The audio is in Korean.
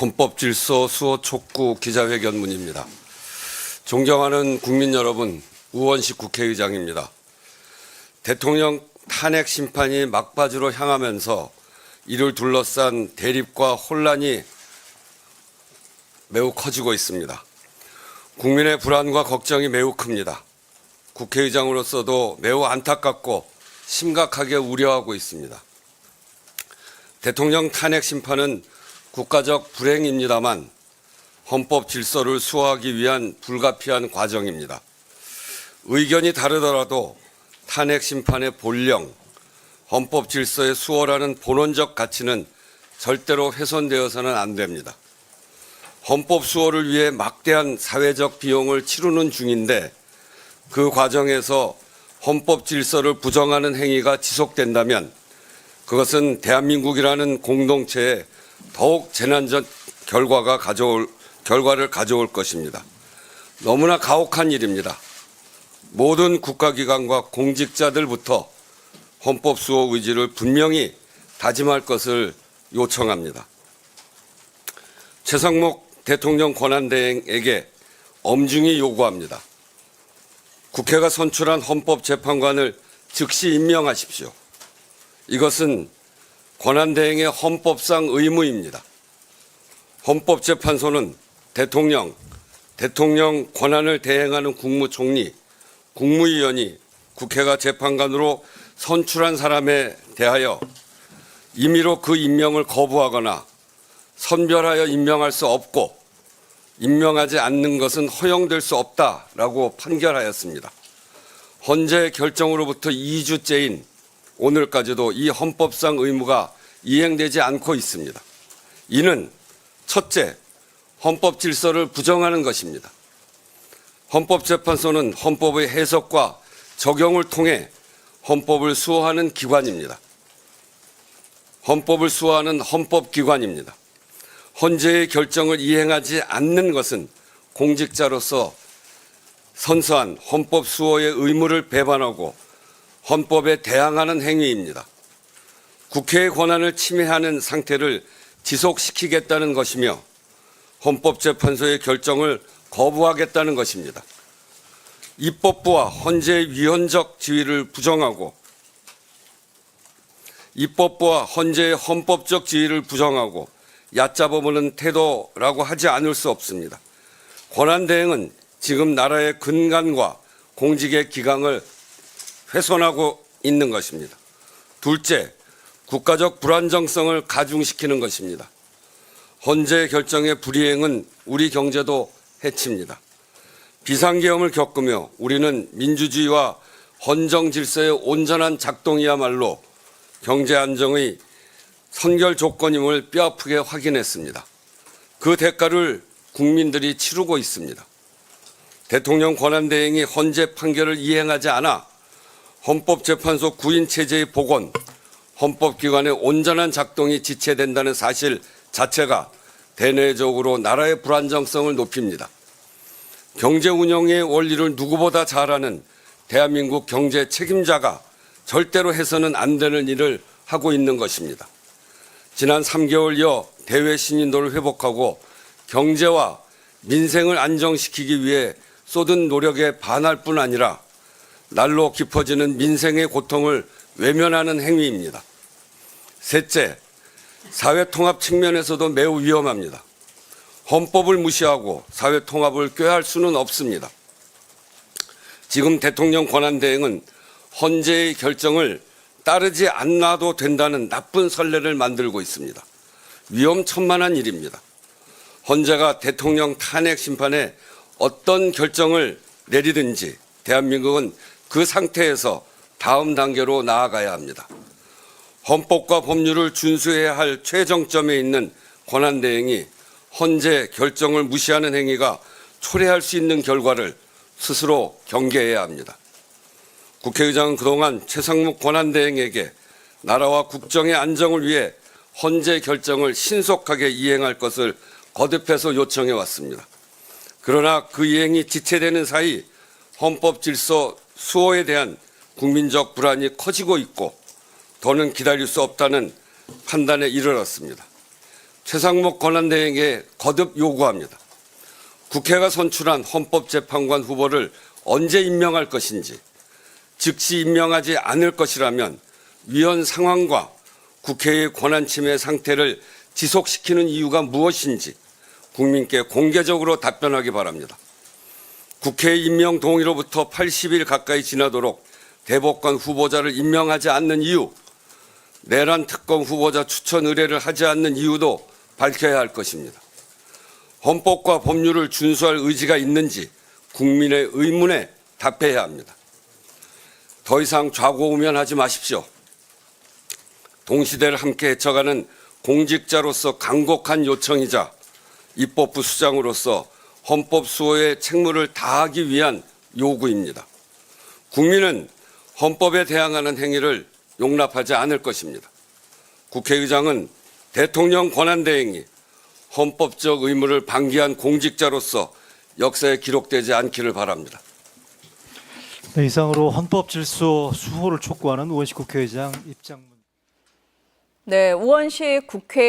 헌법 질서 수호 촉구 기자회견문입니다. 존경하는 국민 여러분, 우원식 국회의장입니다. 대통령 탄핵 심판이 막바지로 향하면서 이를 둘러싼 대립과 혼란이 매우 커지고 있습니다. 국민의 불안과 걱정이 매우 큽니다. 국회의장으로서도 매우 안타깝고 심각하게 우려하고 있습니다. 대통령 탄핵 심판은 국가적 불행입니다만 헌법 질서를 수호하기 위한 불가피한 과정입니다. 의견이 다르더라도 탄핵 심판의 본령, 헌법 질서의 수호라는 본원적 가치는 절대로 훼손되어서는 안 됩니다. 헌법 수호를 위해 막대한 사회적 비용을 치르는 중인데 그 과정에서 헌법 질서를 부정하는 행위가 지속된다면 그것은 대한민국이라는 공동체에 더욱 재난적 결과가 가져올 결과를 가져올 것입니다. 너무나 가혹한 일입니다. 모든 국가기관과 공직자들부터 헌법 수호 의지를 분명히 다짐할 것을 요청합니다. 최상목 대통령 권한대행에게 엄중히 요구합니다. 국회가 선출한 헌법재판관을 즉시 임명하십시오. 이것은 권한대행의 헌법상 의무입니다. 헌법재판소는 대통령, 대통령 권한을 대행하는 국무총리, 국무위원이 국회가 재판관으로 선출한 사람에 대하여 임의로 그 임명을 거부하거나 선별하여 임명할 수 없고 임명하지 않는 것은 허용될 수 없다라고 판결하였습니다. 헌재 결정으로부터 2주째인 오늘까지도 이 헌법상 의무가 이행되지 않고 있습니다. 이는 첫째, 헌법 질서를 부정하는 것입니다. 헌법재판소는 헌법의 해석과 적용을 통해 헌법을 수호하는 기관입니다. 헌법을 수호하는 헌법기관입니다. 헌재의 결정을 이행하지 않는 것은 공직자로서 선서한 헌법 수호의 의무를 배반하고 헌법에 대항하는 행위입니다. 국회의 권한을 침해하는 상태를 지속시키겠다는 것이며 헌법재판소의 결정을 거부하겠다는 것입니다. 입법부와 헌재의 위헌적 지위를 부정하고 입법부와 헌재의 헌법적 지위를 부정하고 얕잡아보는 태도라고 하지 않을 수 없습니다. 권한 대행은 지금 나라의 근간과 공직의 기강을 훼손하고 있는 것입니다. 둘째, 국가적 불안정성을 가중시키는 것입니다. 헌재 결정의 불이행은 우리 경제도 해칩니다. 비상계엄을 겪으며 우리는 민주주의와 헌정 질서의 온전한 작동이야말로 경제 안정의 선결 조건임을 뼈아프게 확인했습니다. 그 대가를 국민들이 치르고 있습니다. 대통령 권한대행이 헌재 판결을 이행하지 않아 헌법재판소 구인 체제의 복원, 헌법기관의 온전한 작동이 지체된다는 사실 자체가 대내적으로 나라의 불안정성을 높입니다. 경제 운영의 원리를 누구보다 잘 아는 대한민국 경제 책임자가 절대로 해서는 안 되는 일을 하고 있는 것입니다. 지난 3개월여 대외 신인도를 회복하고 경제와 민생을 안정시키기 위해 쏟은 노력에 반할 뿐 아니라 날로 깊어지는 민생의 고통을 외면하는 행위입니다. 셋째, 사회 통합 측면에서도 매우 위험합니다. 헌법을 무시하고 사회 통합을 꾀할 수는 없습니다. 지금 대통령 권한대행은 헌재의 결정을 따르지 않아도 된다는 나쁜 선례를 만들고 있습니다. 위험천만한 일입니다. 헌재가 대통령 탄핵 심판에 어떤 결정을 내리든지 대한민국은 그 상태에서 다음 단계로 나아가야 합니다. 헌법과 법률을 준수해야 할 최정점에 있는 권한대행이 헌재 결정을 무시하는 행위가 초래할 수 있는 결과를 스스로 경계해야 합니다. 국회의장은 그동안 최상목 권한대행에게 나라와 국정의 안정을 위해 헌재 결정을 신속하게 이행할 것을 거듭해서 요청해 왔습니다. 그러나 그 이행이 지체되는 사이 헌법 질서 수호에 대한 국민적 불안이 커지고 있고 더는 기다릴 수 없다는 판단에 이르렀습니다. 최상목 권한대행에게 거듭 요구합니다. 국회가 선출한 헌법재판관 후보를 언제 임명할 것인지, 즉시 임명하지 않을 것이라면 위헌 상황과 국회의 권한 침해 상태를 지속시키는 이유가 무엇인지 국민께 공개적으로 답변하기 바랍니다. 국회 임명 동의로부터 80일 가까이 지나도록 대법관 후보자를 임명하지 않는 이유, 내란 특검 후보자 추천 의뢰를 하지 않는 이유도 밝혀야 할 것입니다. 헌법과 법률을 준수할 의지가 있는지 국민의 의문에 답해야 합니다. 더 이상 좌고우면하지 마십시오. 동시대를 함께 헤쳐가는 공직자로서 간곡한 요청이자 입법부 수장으로서 헌법 수호의 책무를 다하기 위한 요구입니다. 국민은 헌법에 대항하는 행위를 용납하지 않을 것입니다. 국회의장은 대통령 권한대행이 헌법적 의무를 방기한 공직자로서 역사에 기록되지 않기를 바랍니다. 네, 이상으로 헌법 질서 수호를 촉구하는 우원식 국회의장 입장. 네, 우원식 국회